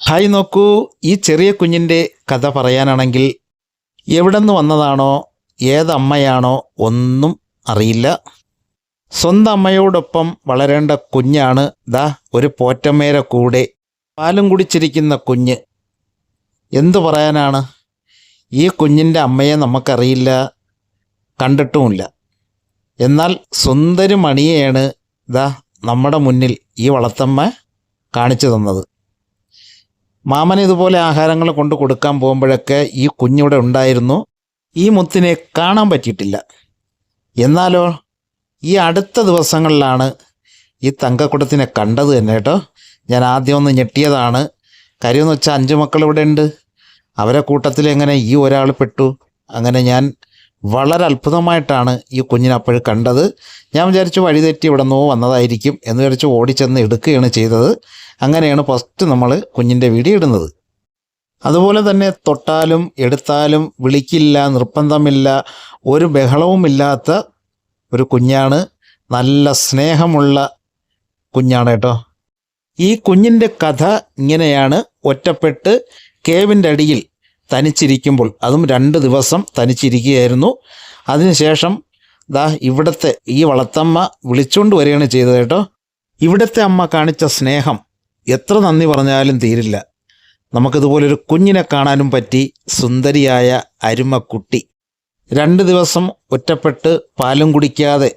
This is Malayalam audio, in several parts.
ഹായ് നോക്കൂ ഈ ചെറിയ കുഞ്ഞിന്റെ കഥ പറയാനാണെങ്കിൽ എവിടെ നിന്ന് വന്നതാണോ ഏതമ്മയാണോ ഒന്നും അറിയില്ല. സ്വന്തം അമ്മയോടൊപ്പം വളരേണ്ട കുഞ്ഞാണ് ദാ ഒരു പോറ്റമ്മേരെ കൂടെ പാലും കുടിച്ചിരിക്കുന്ന കുഞ്ഞ്. എന്തു പറയാനാണ്? ഈ കുഞ്ഞിന്റെ അമ്മയെ നമുക്കറിയില്ല കണ്ടിട്ടുമില്ല. എന്നാൽ സുന്ദരി മണിയെയാണ് ദാ നമ്മുടെ മുന്നിൽ ഈ വളർത്തമ്മ കാണിച്ചു തന്നത്. മാമൻ ഇതുപോലെ ആഹാരങ്ങൾ കൊണ്ട് കൊടുക്കാൻ പോകുമ്പോഴൊക്കെ ഈ കുഞ്ഞിവിടെ ഉണ്ടായിരുന്നു. ഈ മുത്തിനെ കാണാൻ പറ്റിയിട്ടില്ല. എന്നാലോ ഈ അടുത്ത ദിവസങ്ങളിലാണ് ഈ തങ്കക്കുടത്തിനെ കണ്ടത് തന്നെ കേട്ടോ. ഞാൻ ആദ്യം ഒന്ന് ഞെട്ടിയതാണ്. കാര്യമെന്ന് വെച്ചാൽ അഞ്ച് മക്കൾ ഇവിടെ ഉണ്ട്. അവരെ കൂട്ടത്തിൽ എങ്ങനെ ഈ ഒരാൾ പെട്ടു? അങ്ങനെ ഞാൻ വളരെ അത്ഭുതമായിട്ടാണ് ഈ കുഞ്ഞിനെ കണ്ടത്. ഞാൻ വിചാരിച്ചു വഴിതെറ്റി ഇവിടെ വന്നതായിരിക്കും എന്ന് വിചാരിച്ച് ഓടിച്ചെന്ന് എടുക്കുകയാണ് ചെയ്തത്. അങ്ങനെയാണ് ഫസ്റ്റ് നമ്മൾ കുഞ്ഞിന്റെ വീഡിയോ ഇടുന്നത്. അതുപോലെ തന്നെ തൊട്ടാലും എടുത്താലും വിളിക്കില്ല നിർബന്ധമില്ല ഒരു ബഹളവുമില്ലാത്ത ഒരു കുഞ്ഞാണ്. നല്ല സ്നേഹമുള്ള കുഞ്ഞാണ് കേട്ടോ. ഈ കുഞ്ഞിന്റെ കഥ ഇങ്ങനെയാണ്. ഒറ്റപ്പെട്ട് കേവിന്റെ അടിയിൽ തനിച്ചിരിക്കുമ്പോൾ അതും രണ്ട് ദിവസം തനിച്ചിരിക്കുകയായിരുന്നു. അതിനുശേഷം ദാ ഇവിടുത്തെ ഈ വളത്തമ്മ വിളിച്ചുകൊണ്ട് വരികയാണ് ചെയ്തത് കേട്ടോ. ഇവിടുത്തെ അമ്മ കാണിച്ച സ്നേഹം എത്ര നന്ദി പറഞ്ഞാലും തീരില്ല. നമുക്കിതുപോലൊരു കുഞ്ഞിനെ കാണാനും പറ്റി സുന്ദരിയായ അരുമക്കുട്ടി. രണ്ട് ദിവസം ഒറ്റപ്പെട്ട് പാലും കുടിക്കാതെ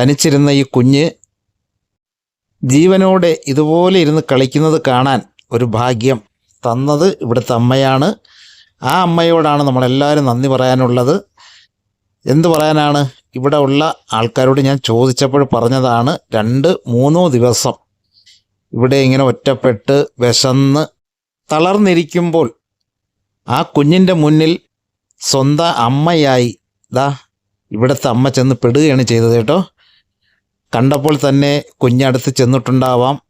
തനിച്ചിരുന്ന ഈ കുഞ്ഞ് ജീവനോടെ ഇതുപോലെ ഇരുന്ന് കളിക്കുന്നത് കാണാൻ ഒരു ഭാഗ്യം. തന്നത് ഇവിടുത്തെ അമ്മയാണ്. ആ അമ്മയോടാണ് നമ്മളെല്ലാവരും നന്ദി പറയാനുള്ളത്. എന്ത് പറയാനാണ്? ഇവിടെ ഉള്ള ആൾക്കാരോട് ഞാൻ ചോദിച്ചപ്പോൾ പറഞ്ഞതാണ് രണ്ട് മൂന്നോ ദിവസം ഇവിടെ ഇങ്ങനെ ഒറ്റപ്പെട്ട് വിശന്ന് തളർന്നിരിക്കുമ്പോൾ ആ കുഞ്ഞിന്റെ മുന്നിൽ സ്വന്തം അമ്മയായി ദാ ഇവിടുത്തെ അമ്മ ചെന്ന് പെടുകയാണ് ചെയ്തത് കേട്ടോ. കണ്ടപ്പോൾ തന്നെ കുഞ്ഞടുത്ത് ചെന്നിട്ടുണ്ടാവാം.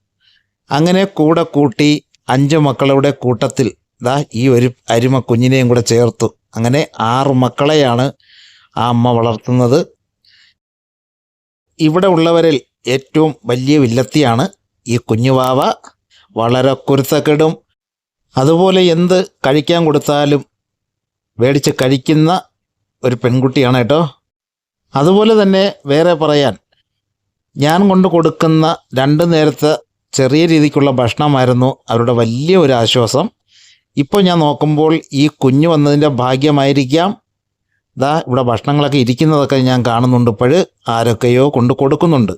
അങ്ങനെ കൂടെ കൂട്ടി അഞ്ച് മക്കളുടെ കൂട്ടത്തിൽ ദാ ഈ ഒരു അരിമ കുഞ്ഞിനെയും കൂടെ ചേർത്തു. അങ്ങനെ ആറ് മക്കളെയാണ് ആ അമ്മ വളർത്തുന്നത്. ഇവിടെ ഉള്ളവരിൽ ഏറ്റവും വലിയ വില്ലത്തിയാണ് ഈ കുഞ്ഞുവാവ വളരെ കുരുത്തക്കെടും അതുപോലെ എന്ത് കഴിക്കാൻ കൊടുത്താലും മേടിച്ച് കഴിക്കുന്ന ഒരു പെൺകുട്ടിയാണ് കേട്ടോ. അതുപോലെ തന്നെ വേറെ പറയാൻ ഞാൻ കൊണ്ട് കൊടുക്കുന്ന രണ്ട് നേരത്തെ ചെറിയ രീതിക്കുള്ള ഭക്ഷണമായിരുന്നു അവരുടെ വലിയ ഒരു ആശ്വാസം. ഇപ്പോൾ ഞാൻ നോക്കുമ്പോൾ ഈ കുഞ്ഞ് വന്നതിന്റെ ഭാഗ്യമായിരിക്കാം. ദാ ഇവിടെ ഭക്ഷണങ്ങളൊക്കെ ഇരിക്കുന്നതൊക്കെ ഞാൻ കാണുന്നുണ്ട്. ഇപ്പോൾ ആരൊക്കെയോ കൊണ്ട് കൊടുക്കുന്നുണ്ട്.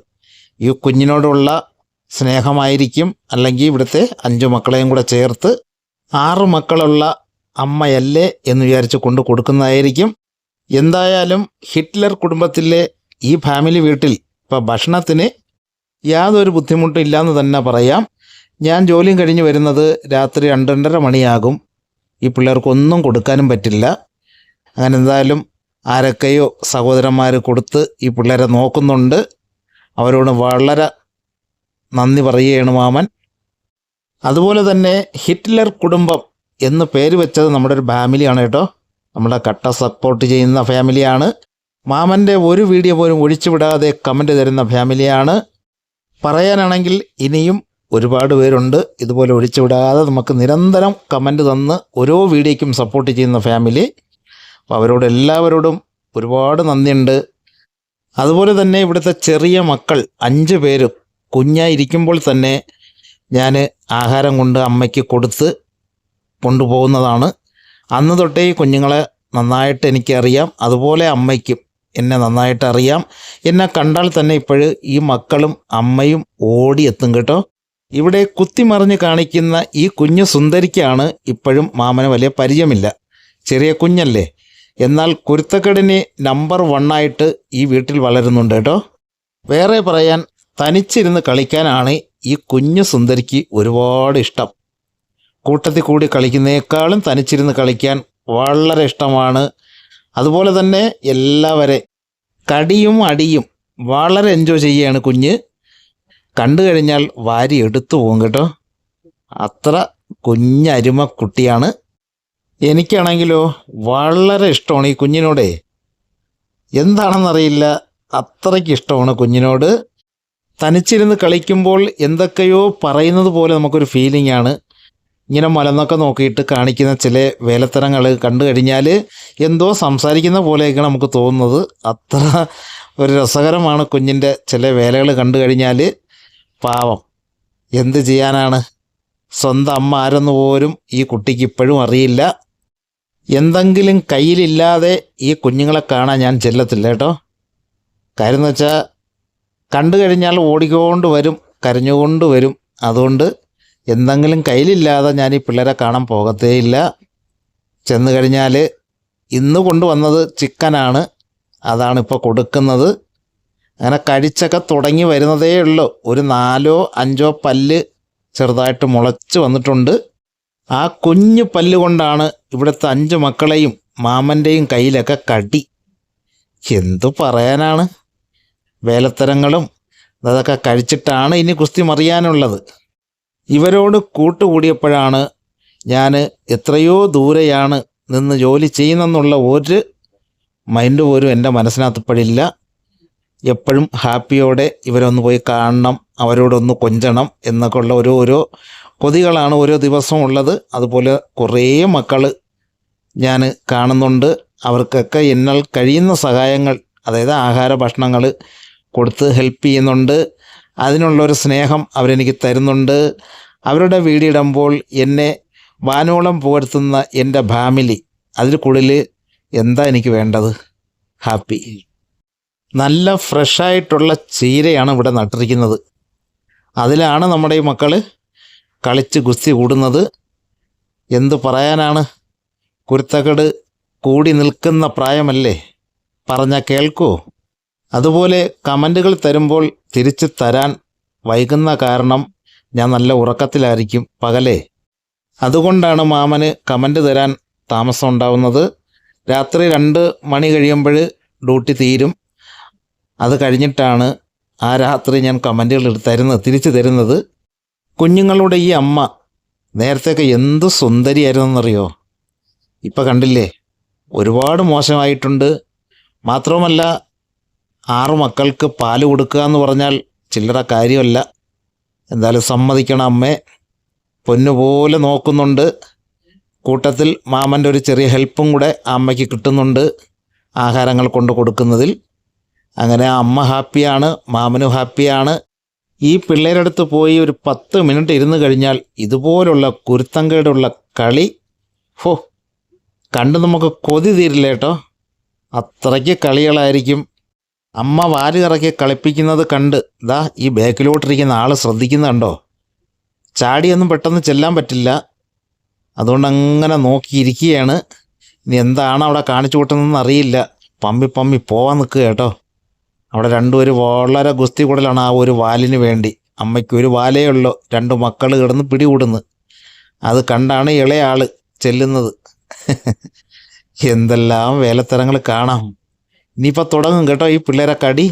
ഈ കുഞ്ഞിനോടുള്ള സ്നേഹമായിരിക്കും. അല്ലെങ്കിൽ ഇവിടുത്തെ അഞ്ചു മക്കളെയും കൂടെ ചേർത്ത് ആറ് മക്കളുള്ള അമ്മയല്ലേ എന്ന് വിചാരിച്ച് കൊണ്ട് കൊടുക്കുന്നതായിരിക്കും. എന്തായാലും ഹിറ്റ്ലർ കുടുംബത്തിലെ ഈ ഫാമിലി വീട്ടിൽ ഇപ്പോൾ ഭക്ഷണത്തിന് യാതൊരു ബുദ്ധിമുട്ടും ഇല്ലയെന്ന് തന്നെ പറയാം. ഞാൻ ജോലിയും കഴിഞ്ഞ് വരുന്നത് രാത്രി രണ്ട് രണ്ടര മണിയാകും. ഈ പിള്ളേർക്കൊന്നും കൊടുക്കാനും പറ്റില്ല. അങ്ങനെ എന്തായാലും ആരൊക്കെയോ സഹോദരന്മാർ കൊടുത്ത് ഈ പിള്ളേരെ നോക്കുന്നുണ്ട്. അവരോട് വളരെ നന്ദി പറയുകയാണ് മാമൻ. അതുപോലെ തന്നെ ഹിറ്റ്ലർ കുടുംബം എന്ന് പേര് വെച്ചത് നമ്മുടെ ഒരു ഫാമിലിയാണ് കേട്ടോ. നമ്മുടെ കട്ട സപ്പോർട്ട് ചെയ്യുന്ന ഫാമിലിയാണ്. മാമന്റെ ഒരു വീഡിയോ പോലും ഒഴിച്ചുവിടാതെ കമന്റ് തരുന്ന ഫാമിലിയാണ്. പറയാനാണെങ്കിൽ ഇനിയും ഒരുപാട് പേരുണ്ട്. ഇതുപോലെ ഒഴിച്ചുവിടാതെ നമുക്ക് നിരന്തരം കമന്റ് തന്ന് ഓരോ വീഡിയോയ്ക്കും സപ്പോർട്ട് ചെയ്യുന്ന ഫാമിലി അപ്പോൾ അവരോട് എല്ലാവരോടും ഒരുപാട് നന്ദിയുണ്ട്. അതുപോലെ തന്നെ ഇവിടുത്തെ ചെറിയ മക്കൾ അഞ്ച് പേരും കുഞ്ഞായിരിക്കുമ്പോൾ തന്നെ ഞാൻ ആഹാരം കൊണ്ട് അമ്മയ്ക്ക് കൊടുത്ത് കൊണ്ടുപോകുന്നതാണ്. അന്ന് തൊട്ടേ കുഞ്ഞുങ്ങളെ നന്നായിട്ട് എനിക്കറിയാം. അതുപോലെ അമ്മയ്ക്കും എന്നെ നന്നായിട്ട് അറിയാം. എന്നെ കണ്ടാൽ തന്നെ ഇപ്പോൾ ഈ മക്കളും അമ്മയും ഓടിയെത്തും കേട്ടോ. ഇവിടെ കുത്തിമറിഞ്ഞ് കാണിക്കുന്ന ഈ കുഞ്ഞു സുന്ദരിക്കാണ് ഇപ്പോഴും മാമന് വലിയ പരിചയമില്ല. ചെറിയ കുഞ്ഞല്ലേ. എന്നാൽ കുരുത്തക്കടിനെ നമ്പർ വണ്ണായിട്ട് ഈ വീട്ടിൽ വളരുന്നുണ്ട് കേട്ടോ. വേറെ പറയാൻ തനിച്ചിരുന്ന് കളിക്കാനാണ് ഈ കുഞ്ഞു സുന്ദരിക്ക് ഒരുപാട് ഇഷ്ടം. കൂട്ടത്തിൽ കൂടി കളിക്കുന്നേക്കാളും തനിച്ചിരുന്ന് കളിക്കാൻ വളരെ ഇഷ്ടമാണ് അതുപോലെ തന്നെ എല്ലാവരെ കടിയും അടിയും വളരെ എൻജോയ് ചെയ്യുകയാണ് കുഞ്ഞ്. കണ്ടു കഴിഞ്ഞാൽ വാരി എടുത്തു പോകും കേട്ടോ. അത്ര കുഞ്ഞരുമ കുട്ടിയാണ്. എനിക്കാണെങ്കിലോ വളരെ ഇഷ്ടമാണ് ഈ കുഞ്ഞിനോടെ. എന്താണെന്നറിയില്ല അത്രയ്ക്ക് ഇഷ്ടമാണ് കുഞ്ഞിനോട്. തനിച്ചിരുന്ന് കളിക്കുമ്പോൾ എന്തൊക്കെയോ പറയുന്നത് പോലെ നമുക്കൊരു ഫീലിംഗ് ആണ്. ഇങ്ങനെ മലന്നൊക്കെ നോക്കിയിട്ട് കാണിക്കുന്ന ചില വേലത്തരങ്ങൾ കണ്ടു കഴിഞ്ഞാൽ എന്തോ സംസാരിക്കുന്ന പോലെയൊക്കെ നമുക്ക് തോന്നുന്നത്. അത്ര ഒരു രസകരമാണ് കുഞ്ഞിന്റെ ചില വേലകൾ കണ്ടു കഴിഞ്ഞാൽ. പാവം. എന്ത് ചെയ്യാനാണ്? സ്വന്തം അമ്മ ആരെന്ന് പോലും ഈ കുട്ടിക്ക് ഇപ്പോഴും അറിയില്ല. എന്തെങ്കിലും കയ്യിലില്ലാതെ ഈ കുഞ്ഞുങ്ങളെ കാണാൻ ഞാൻ ചെല്ലത്തില്ല കേട്ടോ. കാര്യം എന്ന് വെച്ചാൽ കണ്ടു കഴിഞ്ഞാൽ ഓടിക്കൊണ്ട് വരും കരഞ്ഞുകൊണ്ട് വരും. അതുകൊണ്ട് എന്തെങ്കിലും കയ്യിലില്ലാതെ ഞാൻ ഈ പിള്ളേരെ കാണാൻ പോകത്തേയില്ല. ചെന്ന് കഴിഞ്ഞാൽ ഇന്ന് കൊണ്ടുവന്നത് ചിക്കനാണ്. അതാണ് ഇപ്പോൾ കൊടുക്കുന്നത്. അങ്ങനെ കഴിച്ചൊക്കെ തുടങ്ങി വരുന്നതേ ഉള്ളൂ. ഒരു നാലോ അഞ്ചോ പല്ല് ചെറുതായിട്ട് മുളച്ച് വന്നിട്ടുണ്ട്. ആ കുഞ്ഞു പല്ല് കൊണ്ടാണ് ഇവിടുത്തെ അഞ്ച് മക്കളെയും മാമന്റെയും കയ്യിലൊക്കെ കടി. എന്തു പറയാനാണ്? വേലത്തരങ്ങളും അതൊക്കെ കഴിച്ചിട്ടാണ് ഇനി കുസ്തി മറിയാനുള്ളത്. ഇവരോട് കൂട്ടുകൂടിയപ്പോഴാണ് ഞാൻ എത്രയോ ദൂരെയാണ് നിന്ന് ജോലി ചെയ്യുന്നെന്നുള്ള ഒരു മൈൻഡ് പോലും എന്റെ മനസ്സിനകത്തിപ്പോഴില്ല എപ്പോഴും ഹാപ്പിയോടെ ഇവരൊന്ന് പോയി കാണണം അവരോടൊന്ന് കൊഞ്ചണം എന്നൊക്കെ ഉള്ള ഓരോ ഓരോ കൊതികളാണ് ഓരോ ദിവസവും ഉള്ളത്. അതുപോലെ കുറേ മക്കൾ ഞാൻ കാണുന്നുണ്ട്. അവർക്കൊക്കെ എന്നാൽ കഴിയുന്ന സഹായങ്ങൾ അതായത് ആഹാര ഭക്ഷണങ്ങൾ കൊടുത്ത് ഹെൽപ്പ് ചെയ്യുന്നുണ്ട്. അതിനുള്ളൊരു സ്നേഹം അവരെനിക്ക് തരുന്നുണ്ട്. അവരുടെ വീടിടുമ്പോൾ എന്നെ വാനോളം പുകഴ്ത്തുന്ന എന്റെ ഫാമിലി അതിൽ കൂടുതൽ എന്താ എനിക്ക് വേണ്ടത്? ഹാപ്പി. നല്ല ഫ്രഷായിട്ടുള്ള ചീരയാണ് ഇവിടെ നട്ടിരിക്കുന്നത്. അതിലാണ് നമ്മുടെ ഈ മക്കൾ കളിച്ച് ഗുസ്തി കൂടുന്നത്. എന്തു പറയാനാണ്? കുരുത്തക്കട് കൂടി നിൽക്കുന്ന പ്രായമല്ലേ? പറഞ്ഞാൽ കേൾക്കൂ. അതുപോലെ കമന്റുകൾ തരുമ്പോൾ തിരിച്ച് തരാൻ വൈകുന്ന കാരണം ഞാൻ നല്ല ഉറക്കത്തിലായിരിക്കും പകലേ. അതുകൊണ്ടാണ് മാമന് കമന്റ് തരാൻ താമസം ഉണ്ടാവുന്നത്. രാത്രി രണ്ട് മണി കഴിയുമ്പോൾ ഡ്യൂട്ടി തീരും. അത് കഴിഞ്ഞിട്ടാണ് ആ രാത്രി ഞാൻ കമന്റുകൾ തരുന്നത് തിരിച്ചു തരുന്നത്. കുഞ്ഞുങ്ങളുടെ ഈ അമ്മ നേരത്തെയൊക്കെ എന്ത് സുന്ദരിയായിരുന്നെന്നറിയോ? ഇപ്പം കണ്ടില്ലേ? ഒരുപാട് മോശമായിട്ടുണ്ട്. മാത്രവുമല്ല ആറു മക്കൾക്ക് പാൽ കൊടുക്കുക എന്ന് പറഞ്ഞാൽ ചില്ലറ കാര്യമല്ല. എന്തായാലും സമ്മതിക്കണം അമ്മേ. പൊന്നുപോലെ നോക്കുന്നുണ്ട്. കൂട്ടത്തിൽ മാമന്റെ ഒരു ചെറിയ ഹെൽപ്പും കൂടെ അമ്മയ്ക്ക് കിട്ടുന്നുണ്ട് ആഹാരങ്ങൾ കൊണ്ട് കൊടുക്കുന്നതിൽ. അങ്ങനെ അമ്മ ഹാപ്പിയാണ് മാമനും ഹാപ്പിയാണ്. ഈ പിള്ളേരുടെ അടുത്ത് പോയി ഒരു പത്ത് മിനിറ്റ് ഇരുന്ന് കഴിഞ്ഞാൽ ഇതുപോലുള്ള കുരുത്തങ്കയുടെ കളി ഹോ കണ്ട് നമുക്ക് കൊതി തീരില്ലേട്ടോ അത്രയ്ക്ക് കളികളായിരിക്കും. അമ്മ വാൽ കറക്കി കളിപ്പിക്കുന്നത് കണ്ട് ദാ ഈ ബാക്കിലോട്ടിരിക്കുന്ന ആൾ ശ്രദ്ധിക്കുന്നുണ്ടോ ചാടിയൊന്നും പെട്ടെന്ന് ചെല്ലാൻ പറ്റില്ല. അതുകൊണ്ട് അങ്ങനെ നോക്കിയിരിക്കുകയാണ്. ഇനി എന്താണ് അവിടെ കാണിച്ചു കൂട്ടുന്നതെന്ന് അറിയില്ല. പമ്പി പമ്പി പോവാൻ നിൽക്കുക കേട്ടോ. അവിടെ രണ്ടുപേരും വളരെ ഗുസ്തി കൂടലാണ് ആ ഒരു വാലിന് വേണ്ടി. അമ്മയ്ക്ക് ഒരു വാലേ ഉള്ളൂ. രണ്ട് മക്കൾ കിടന്ന് പിടികൂടുന്നു. അത് കണ്ടാണ് ഇളയ ആൾ ചെല്ലുന്നത്. എന്തെല്ലാം വേലത്തരങ്ങൾ കാണാം. ഇനിയിപ്പോൾ തുടങ്ങും കേട്ടോ ഈ പിള്ളേരെ കടി.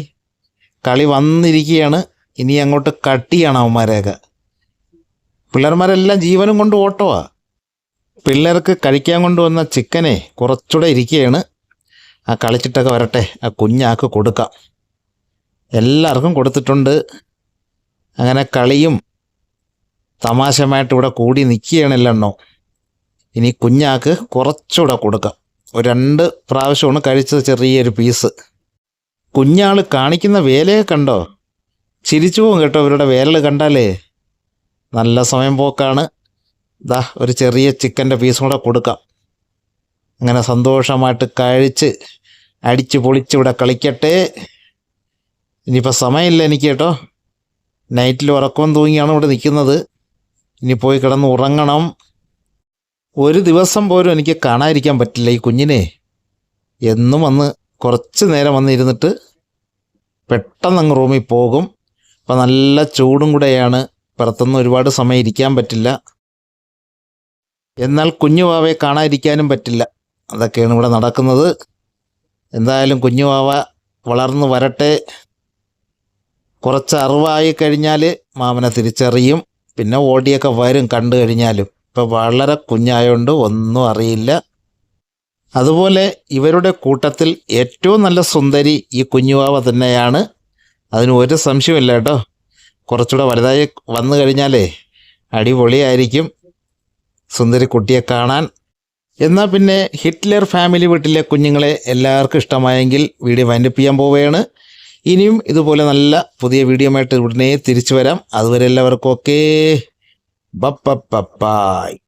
കളി വന്നിരിക്കുകയാണ്. ഇനി അങ്ങോട്ട് കട്ടിയാണ് അവന്മാരെയൊക്കെ. പിള്ളേർമാരെല്ലാം ജീവനും കൊണ്ട് ഓട്ടമാ പിള്ളേർക്ക് കഴിക്കാൻ കൊണ്ടുവന്ന ചിക്കനെ കുറച്ചുകൂടെ ഇരിക്കുകയാണ്. ആ കളിച്ചിട്ടൊക്കെ വരട്ടെ. ആ കുഞ്ഞാക്ക് കൊടുക്കാം. എല്ലാവർക്കും കൊടുത്തിട്ടുണ്ട്. അങ്ങനെ കളിയും തമാശമായിട്ട് ഇവിടെ കൂടി നിൽക്കുകയാണ് ഇനി കുഞ്ഞാക്ക് കുറച്ചുകൂടെ കൊടുക്കാം. രണ്ട് പ്രാവശ്യമാണ് കഴിച്ചത് ചെറിയൊരു പീസ് കുഞ്ഞാൾ കാണിക്കുന്ന വേലയെ കണ്ടോ? ചിരിച്ചു പോകും കേട്ടോ ഇവരുടെ വേലൽ കണ്ടാലേ. നല്ല സമയം പോക്കാണ്. ദാ ഒരു ചെറിയ ചിക്കന്റെ പീസും കൂടെ കൊടുക്കാം. അങ്ങനെ സന്തോഷമായിട്ട് കഴിച്ച് അടിച്ച് പൊളിച്ച് ഇവിടെ കളിക്കട്ടെ. ഇനിയിപ്പോൾ സമയമില്ല എനിക്ക് കേട്ടോ. നൈറ്റിൽ ഉറക്കം തൂങ്ങിയാണ് ഇവിടെ നിൽക്കുന്നത്. ഇനി പോയി കിടന്ന് ഉറങ്ങണം. ഒരു ദിവസം പോലും എനിക്ക് കാണാതിരിക്കാൻ പറ്റില്ല ഈ കുഞ്ഞിനെ. എന്നും വന്ന് കുറച്ച് നേരം വന്നിരുന്നിട്ട് പെട്ടെന്ന് അങ്ങ് റൂമിൽ പോകും. അപ്പോൾ നല്ല ചൂടും കൂടെയാണ് പുറത്തുനിന്ന് ഒരുപാട് സമയം ഇരിക്കാൻ പറ്റില്ല. എന്നാൽ കുഞ്ഞുവാവയെ കാണാതിരിക്കാനും പറ്റില്ല. അതൊക്കെയാണ് ഇവിടെ നടക്കുന്നത്. എന്തായാലും കുഞ്ഞുവാവ വളർന്നു വരട്ടെ. കുറച്ച് അറിവായി കഴിഞ്ഞാൽ മാമനെ തിരിച്ചറിയും. പിന്നെ ഓടിയൊക്കെ വരും കണ്ടു കഴിഞ്ഞാലും. ഇപ്പം വളരെ കുഞ്ഞായോണ്ട് ഒന്നും അറിയില്ല. അതുപോലെ ഇവരുടെ കൂട്ടത്തിൽ ഏറ്റവും നല്ല സുന്ദരി ഈ കുഞ്ഞുവാവ തന്നെയാണ്. അതിന് ഒരു സംശയമില്ല കേട്ടോ. കുറച്ചുകൂടെ വലുതായി വന്നു കഴിഞ്ഞാലേ അടിപൊളിയായിരിക്കും സുന്ദരി കുട്ടിയെ കാണാൻ. എന്നാൽ പിന്നെ ഹിറ്റ്ലർ ഫാമിലി വീട്ടിലെ കുഞ്ഞുങ്ങളെ എല്ലാവർക്കും ഇഷ്ടമായെങ്കിൽ വീഡിയോ വൈൻഡപ്പ് ചെയ്യാൻ പോവുകയാണ്. ഇനിയും ഇതുപോലെ നല്ല പുതിയ വീഡിയോ ആയിട്ട് ഉടനെ തിരിച്ചു വരാം. അതുവരെ എല്ലാവർക്കും okay. Bye bye bye bye.